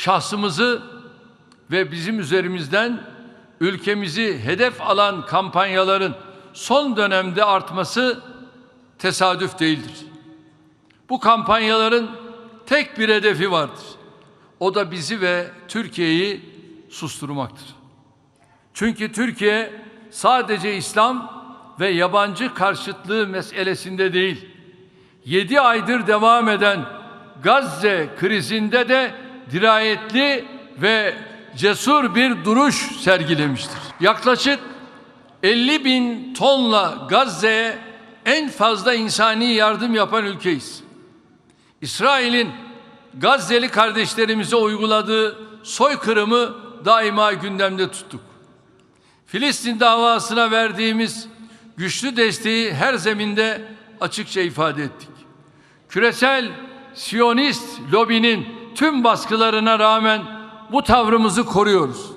şahsımızı ve bizim üzerimizden ülkemizi hedef alan kampanyaların son dönemde artması tesadüf değildir. Bu kampanyaların tek bir hedefi vardır. O da bizi ve Türkiye'yi susturmaktır. Çünkü Türkiye sadece İslam ve yabancı karşıtlığı meselesinde değil, 7 aydır devam eden Gazze krizinde de dirayetli ve cesur bir duruş sergilemiştir. Yaklaşık 50 bin tonla Gazze'ye en fazla insani yardım yapan ülkeyiz. İsrail'in Gazze'li kardeşlerimize uyguladığı soykırımı daima gündemde tuttuk. Filistin davasına verdiğimiz güçlü desteği her zeminde açıkça ifade ettik. Küresel Siyonist lobinin tüm baskılarına rağmen bu tavrımızı koruyoruz.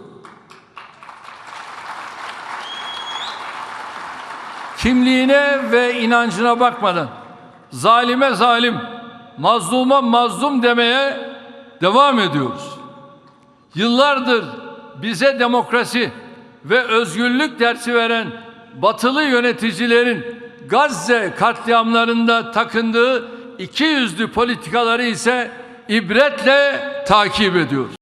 Kimliğine ve inancına bakmadan zalime zalim, mazluma mazlum demeye devam ediyoruz. Yıllardır bize demokrasi ve özgürlük dersi veren batılı yöneticilerin Gazze katliamlarında takındığı iki yüzlü politikaları ise ibretle takip ediyoruz.